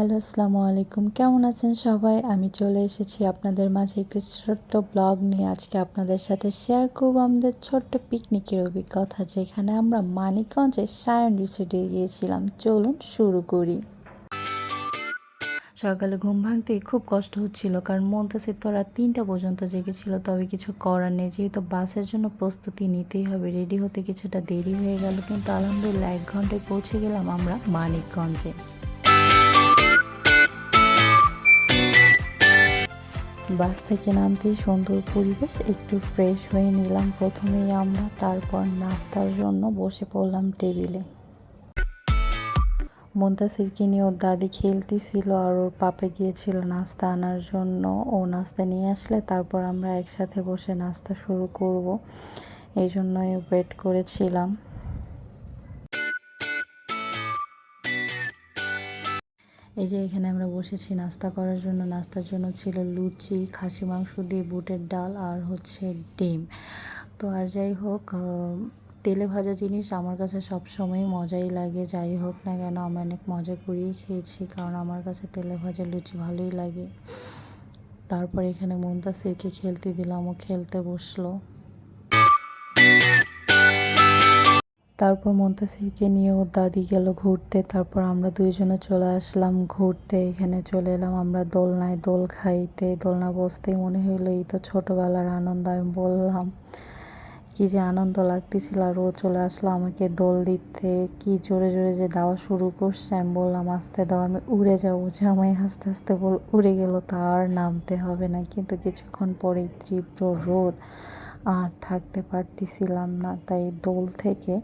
আসসালামু আলাইকুম। কেমন আছেন সবাই? আমি চলে এসেছি আপনাদের মাঝে একটি ছোট্ট ব্লগ নিয়ে। আজকে আপনাদের সাথে শেয়ার করব আমাদের ছোট্ট পিকনিকের অভিজ্ঞতা, যেখানে আমরা মানিকগঞ্জে সায়ন রিসোর্টে গিয়েছিলাম। চলুন শুরু করি। সকালে ঘুম ভাঙতেই খুব কষ্ট হচ্ছিল, কারণ মন্তাসির তো রাত তিনটা পর্যন্ত জেগেছিল, তবে কিছু করার নেই। যেহেতু বাসের জন্য প্রস্তুতি নিতেই হবে রেডি হতে কিছুটা দেরি হয়ে গেল, কিন্তু আলহামদুলিল্লাহ এক ঘন্টায় পৌঁছে গেলাম আমরা মানিকগঞ্জে। বাস থেকে নামতেই সুন্দর পরিবেশ, একটু ফ্রেশ হয়ে নিলাম প্রথমেই আমরা, তারপর নাস্তার জন্য বসে পড়লাম টেবিলে। মুন্তাসিরকে নিয়ে ওর দাদি খেলতেছিল আর ওর পাপে গিয়েছিল নাস্তা আনার জন্য। ও নাস্তা নিয়ে আসলে তারপর আমরা একসাথে বসে নাস্তা শুরু করব। এই জন্যই ওয়েট করেছিলাম। এই যে এখানে আমরা বসেছি নাস্তা করার জন্য। নাস্তার জন্য ছিল লুচি, খাসি মাংস দিয়ে বুটের ডাল আর হচ্ছে ডিম। তো আর যাই হোক তেলে ভাজা জিনিস আমার কাছে সব সময় মজাই লাগে। যাই হোক না কেন, আমি অনেক মজা করেই খেয়েছি কারণ আমার কাছে তেলে ভাজা লুচি ভালোই লাগে। তারপর এখানে মুন্তাসিরকে খেলতে দিলাম। ও খেলতে বসল। তারপর মন্তাসিরকে নিয়ে ওর দাদি গেল ঘুরতে। তারপর আমরা দুইজনে চলে আসলাম ঘুরতে। এখানে চলে এলাম আমরা দোলনায় দোল খাইতে। দোলনা বসতেই মনে হইল, এই তো ছোটোবেলার আনন্দ, আমি বললাম, কি যে আনন্দ লাগতেছিল। আর ও চলে আসলো আমাকে দোল দিতে। কি জোরে জোরে যে দেওয়া শুরু করছে, আমি বললাম, আস্তে দাও, আমি উড়ে যাব। যে আমায় আস্তে আস্তে বল, উড়ে গেল তার নামতে হবে না। কিন্তু কিছুক্ষণ পরেই তীব্র রোদ আর থাকতে পারতেছিলাম না, তাই দোল থেকে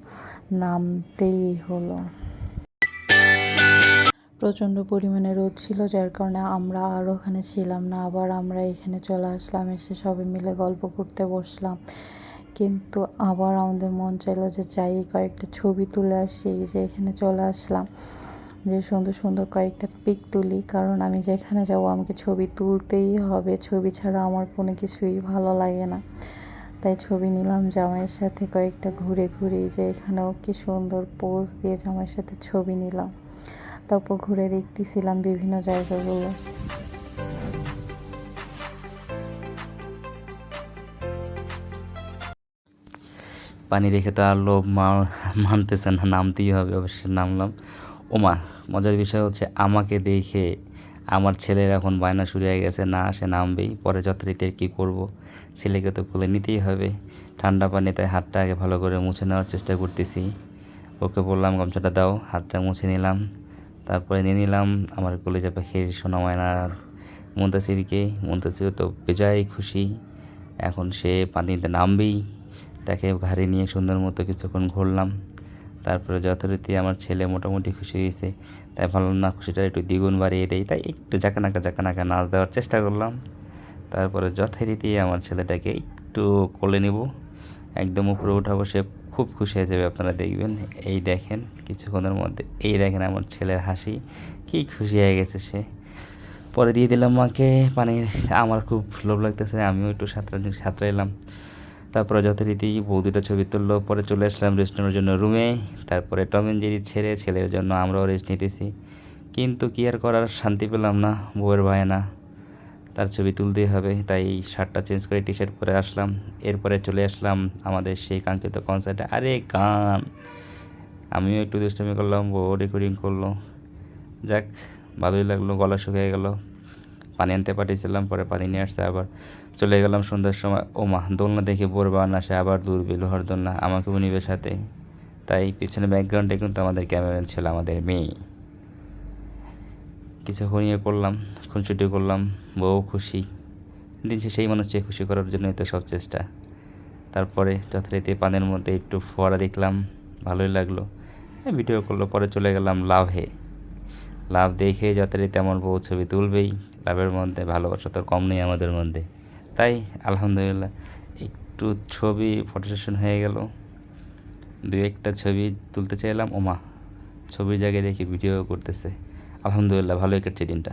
নামতেই হলো। প্রচণ্ড পরিমাণে রোদ ছিল, যার কারণে আমরা আর ওখানে ছিলাম না। আবার আমরা এখানে চলে আসলাম, এসে সবাই মিলে গল্প করতে বসলাম। কিন্তু আবার আমাদের মন চাইলো যে যাই, কয়েকটা ছবি তুলে আসি যে এখানে চলে আসলাম। যে সুন্দর সুন্দর কয়েকটা পিক তুলি, কারণ আমি যেখানে যাব আমাকে ছবি তুলতেই হবে। ছবি ছাড়া আমার কোনো কিছুই ভালো লাগে না। তাই ছবি নিলাম জামাইয়ের সাথে কয়েকটা ঘুরে ঘুরে, যে এখানেও কি সুন্দর পোজ দিয়ে জামাইয়ের সাথে ছবি নিলাম। তারপর ঘুরে দেখতেছিলাম বিভিন্ন জায়গাগুলো। পানি দেখে তো আর লোভ মানতেছে না, নামতেই হবে, অবশ্যই নামলাম। ওমা, মজার বিষয় হচ্ছে আমাকে দেখে আমার ছেলের এখন বায়না শুরু হয়ে গেছে, না সে নামবেই, পরে যথারীতি কী করব? ছেলেকে তো কোলে নিতেই হবে। ঠান্ডা পানি তাই হাতটা আগে ভালো করে মুছে নেওয়ার চেষ্টা করতেছি। ওকে বললাম, গামছাটা দাও। হাতটা মুছে নিলাম। তারপরে নিয়ে নিলাম। আমার কলেজা পাখির সোনা ময়নার মুন্তাসিরকে। মুন্তাসির তো বেজায় খুশি। এখন সে পানিতে নামবেই। তাকে ঘাড়ে নিয়ে সুন্দর মতো কিছুক্ষণ ঘুরলাম। তারপরে যথারীতি আমার ছেলে মোটামুটি খুশি হয়েছে। তাই ভাবলাম, না, খুশিটা একটু দ্বিগুণ বাড়িয়ে দেয় তাই একটু জাকানাকা জাকানাকা নাচ দেওয়ার চেষ্টা করলাম। তারপরে যথারীতি আমার ছেলেটাকে একটু কোলে নেব। একদম উপরে উঠাবো সে খুব খুশি হয়ে যাবে আপনারা দেখবেন। এই দেখেন, কিছুক্ষণের মধ্যে এই দেখেন আমার ছেলের হাসি, কী খুশি হয়ে গেছে সে। পরে দিয়ে দিলাম মাকে পানি আমার খুব লোভ লাগতেছে, আমিও একটু সাঁতরা সাঁতরা এলাম তারপরে যথারীতি বৌদিটা ছবি তুললো, পরে চলে আসলাম রেস্ট নেওয়ার জন্য রুমে। তারপরে টম জেরি ছেড়ে ছেলের জন্য আমরাও রেস্ট নিতেছি। কিন্তু কি আর করার, শান্তি পেলাম না, বউয়ের না। তার ছবি তুলতেই হবে, তাই শার্টটা চেঞ্জ করে টি শার্ট পরে আসলাম। এরপরে চলে আসলাম আমাদের সেই কাঙ্ক্ষিত কনসার্টে আরে গান আমিও একটু দুষ্টামি করলাম বউ রেকর্ডিং করল। যাক, ভালোই লাগল, গলা শুকিয়ে গেল। পানি আনতে পাঠিয়েছিলাম, পরে পানি নিয়ে আসছে আবার। চলে গেলাম সন্ধ্যার সময়। ও মা দোলনা দেখে বোর বান আসে আবার দূরবে লোহার দোলনা আমাকেও নিবে সাথে। তাই পিছনে ব্যাকগ্রাউন্ডে কিন্তু আমাদের ক্যামেরাম্যান ছিল আমাদের মেয়ে। কিছু ইয়ে করলাম খুনছুটি করলাম বউ খুশি। দিন সেই মানুষকে খুশি করার জন্যই তো সব চেষ্টা। তারপরে যথারীতি পানের মধ্যে একটু ফোয়ারা দেখলাম, ভালোই লাগল। ভিডিও করল, পরে চলে গেলাম লাভে। লাভ দেখে যথারীতি আমার বউ ছবি তুলবেই, লাভের মধ্যে ভালোবাসা তো কম নেই আমাদের মধ্যে। তাই আলহামদুলিল্লাহ। একটু ছবি ফটো সেশন হয়ে গেল। দু একটা ছবি তুলতে চাইলাম, ওমা, ছবির জায়গায় দেখি ভিডিও করতেছে। আলহামদুলিল্লাহ, ভালোই কাটছে দিনটা।